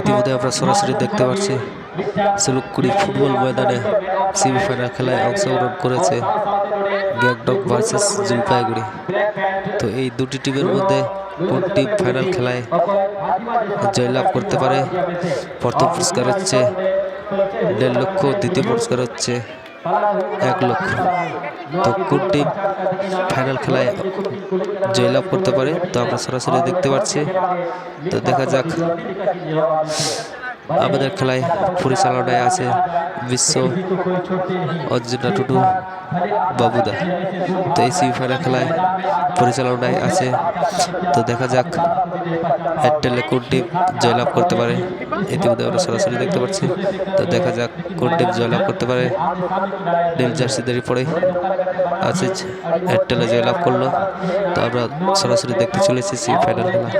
ইতিমধ্যে আমরা সরাসরি দেখতে পাচ্ছি সিলুকুড়ি ফুটবল ময়দানে সেমিফাইনাল খেলায় অংশগ্রহণ করেছে গ্যাংটক ভার্সেস জলপাইগুড়ি। তো এই দুটি টিমের মধ্যে কোন টিম ফাইনাল খেলায় জয়লাভ করতে পারে? প্রথম পুরস্কার হচ্ছে দেড় লক্ষ, দ্বিতীয় পুরস্কার হচ্ছে এক লক্ষ। তো কোন টিম ফাইনাল খেলায় জয়লাভ করতে পারে, তো আমরা সরাসরি দেখতে পাচ্ছি। তো দেখা যাক। আমাদের খেলায় পরিচালনায় আছে বিশ্ব অর্জুনা টুটু বাবুদা। তো এই সেমিফাইনাল খেলায় পরিচালনায় আছে। তো দেখা যাক এয়ারটেলে কোন টিম জয়লাভ করতে পারে। ইতিমধ্যে আমরা সরাসরি দেখতে পাচ্ছি। তো দেখা যাক কোন টিম জয়লাভ করতে পারে। নীল জার্সিদেরই পরে আছে এয়ারটেলে জয়লাভ করল। তো আমরা সরাসরি দেখতে চলেছি সেমিফাইনাল খেলা।